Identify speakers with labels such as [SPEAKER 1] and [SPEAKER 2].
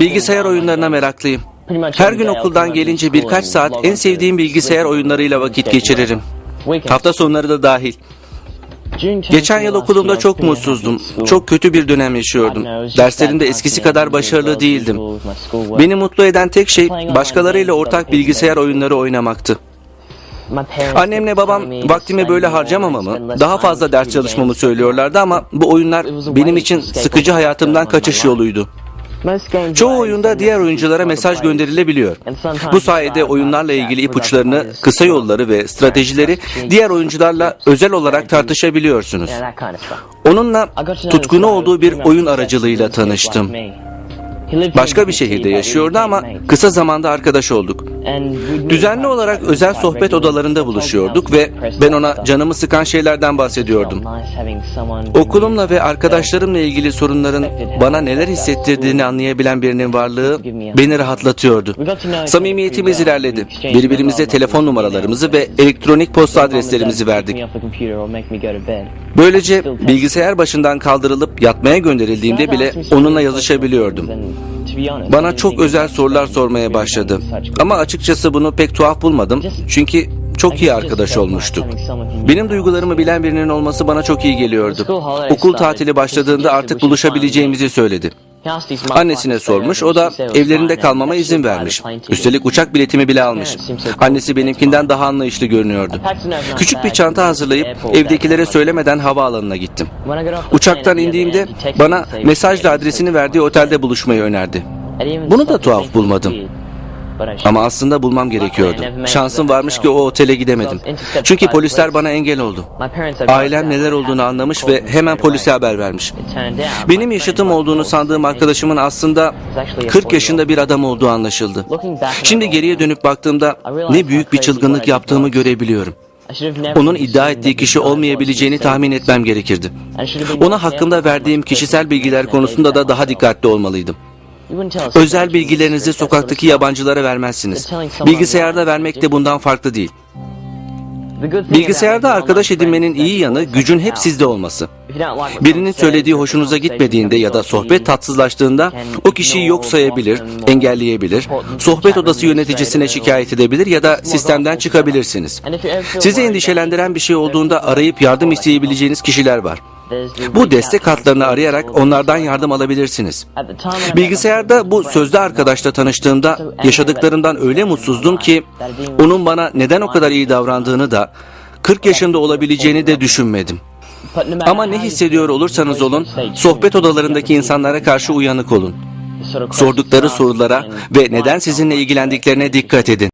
[SPEAKER 1] Bilgisayar oyunlarına meraklıyım. Her gün okuldan gelince birkaç saat en sevdiğim bilgisayar oyunlarıyla vakit geçiririm. Hafta sonları da dahil. Geçen yıl okulumda çok mutsuzdum. Çok kötü bir dönem yaşıyordum. Derslerimde eskisi kadar başarılı değildim. Beni mutlu eden tek şey başkalarıyla ortak bilgisayar oyunları oynamaktı. Annemle babam vaktimi böyle harcamamamı, daha fazla ders çalışmamı söylüyorlardı ama bu oyunlar benim için sıkıcı hayatımdan kaçış yoluydu. Çoğu oyunda diğer oyunculara mesaj gönderilebiliyor. Bu sayede oyunlarla ilgili ipuçlarını, kısa yolları ve stratejileri diğer oyuncularla özel olarak tartışabiliyorsunuz. Onunla tutkunu olduğu bir oyun aracılığıyla tanıştım. Başka bir şehirde yaşıyordu ama kısa zamanda arkadaş olduk. Düzenli olarak özel sohbet odalarında buluşuyorduk ve ben ona canımı sıkan şeylerden bahsediyordum. Okulumla ve arkadaşlarımla ilgili sorunların bana neler hissettirdiğini anlayabilen birinin varlığı beni rahatlatıyordu. Samimiyetimiz ilerledi. Birbirimize telefon numaralarımızı ve elektronik posta adreslerimizi verdik. Böylece bilgisayar başından kaldırılıp yatmaya gönderildiğimde bile onunla yazışabiliyordum. Bana çok özel sorular sormaya başladı. Ama açıkçası bunu pek tuhaf bulmadım. Çünkü çok iyi arkadaş olmuştuk. Benim duygularımı bilen birinin olması bana çok iyi geliyordu. Okul tatili başladığında artık buluşabileceğimizi söyledi. Annesine sormuş, o da evlerinde kalmama izin vermiş. Üstelik uçak biletimi bile almış. Annesi benimkinden daha anlayışlı görünüyordu. Küçük bir çanta hazırlayıp evdekilere söylemeden havaalanına gittim. Uçaktan indiğimde bana mesajla adresini verdiği otelde buluşmayı önerdi. Bunu da tuhaf bulmadım. Ama aslında bulmam gerekiyordu. Şansım varmış ki o otele gidemedim. Çünkü polisler bana engel oldu. Ailem neler olduğunu anlamış ve hemen polise haber vermiş. Benim yaşıtım olduğunu sandığım arkadaşımın aslında 40 yaşında bir adam olduğu anlaşıldı. Şimdi geriye dönüp baktığımda ne büyük bir çılgınlık yaptığımı görebiliyorum. Onun iddia ettiği kişi olmayabileceğini tahmin etmem gerekirdi. Ona hakkında verdiğim kişisel bilgiler konusunda da daha dikkatli olmalıydım. Özel bilgilerinizi sokaktaki yabancılara vermezsiniz. Bilgisayarda vermek de bundan farklı değil. Bilgisayarda arkadaş edinmenin iyi yanı gücün hep sizde olması. Birinin söylediği hoşunuza gitmediğinde ya da sohbet tatsızlaştığında o kişiyi yok sayabilir, engelleyebilir, sohbet odası yöneticisine şikayet edebilir ya da sistemden çıkabilirsiniz. Sizi endişelendiren bir şey olduğunda arayıp yardım isteyebileceğiniz kişiler var. Bu destek hatlarını arayarak onlardan yardım alabilirsiniz. Bilgisayarda bu sözlü arkadaşla tanıştığımda yaşadıklarımdan öyle mutsuzdum ki onun bana neden o kadar iyi davrandığını da 40 yaşında olabileceğini de düşünmedim. Ama ne hissediyor olursanız olun sohbet odalarındaki insanlara karşı uyanık olun. Sordukları sorulara ve neden sizinle ilgilendiklerine dikkat edin.